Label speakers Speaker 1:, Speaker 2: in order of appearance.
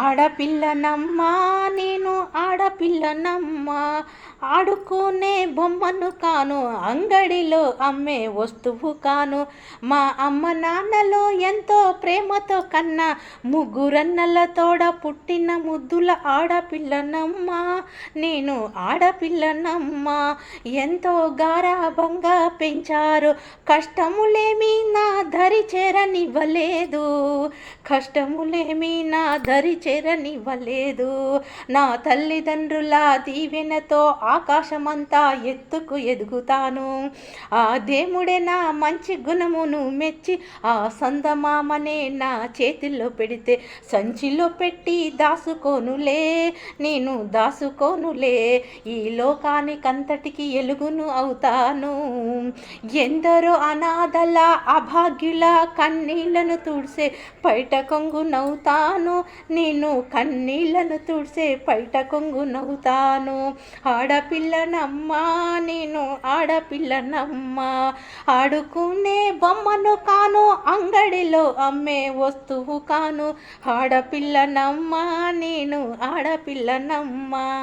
Speaker 1: ఆడపిల్లనమ్మా నేను ఆడపిల్లనమ్మా ఆడుకునే బొమ్మను కాను అంగడిలో అమ్మే వస్తువు కాను. మా అమ్మ నాన్నలో ఎంతో ప్రేమతో కన్నా ముగ్గురన్నల తోడ పుట్టిన ముద్దుల ఆడపిల్లనమ్మా. నేను ఆడపిల్లనమ్మా. ఎంతో గారాభంగా పెంచారు. కష్టములేమి నా దరి చేరనివ్వలేదు. కష్టములేమి నా దరి చేరనివ్వలేదు. నా తల్లిదండ్రుల దీవెనతో ఆకాశమంతా ఎత్తుకు ఎదుగుతాను. ఆ దేవుడే నా మంచి గుణమును మెచ్చి ఆ సందమామనే నా చేతిలో పెడితే సంచిలో పెట్టి దాసుకోనులే నేను దాసుకోనులే. ఈ లోకానికంతటికి ఎలుగును అవుతాను. ఎందరో అనాథల అభాగ్యుల కన్నీళ్ళను తుడిసే పైట కొంగు నవ్వుతాను. నేను కన్నీళ్ళను తుడిసే పైట కొంగు నవ్వుతాను. ఆడపిల్లనమ్మా నేను ఆడపిల్లనమ్మా. ఆడుకునే బొమ్మను కాను అంగడిలో అమ్మే వస్తువు కాను. ఆడపిల్లనమ్మా నేను ఆడపిల్లనమ్మా.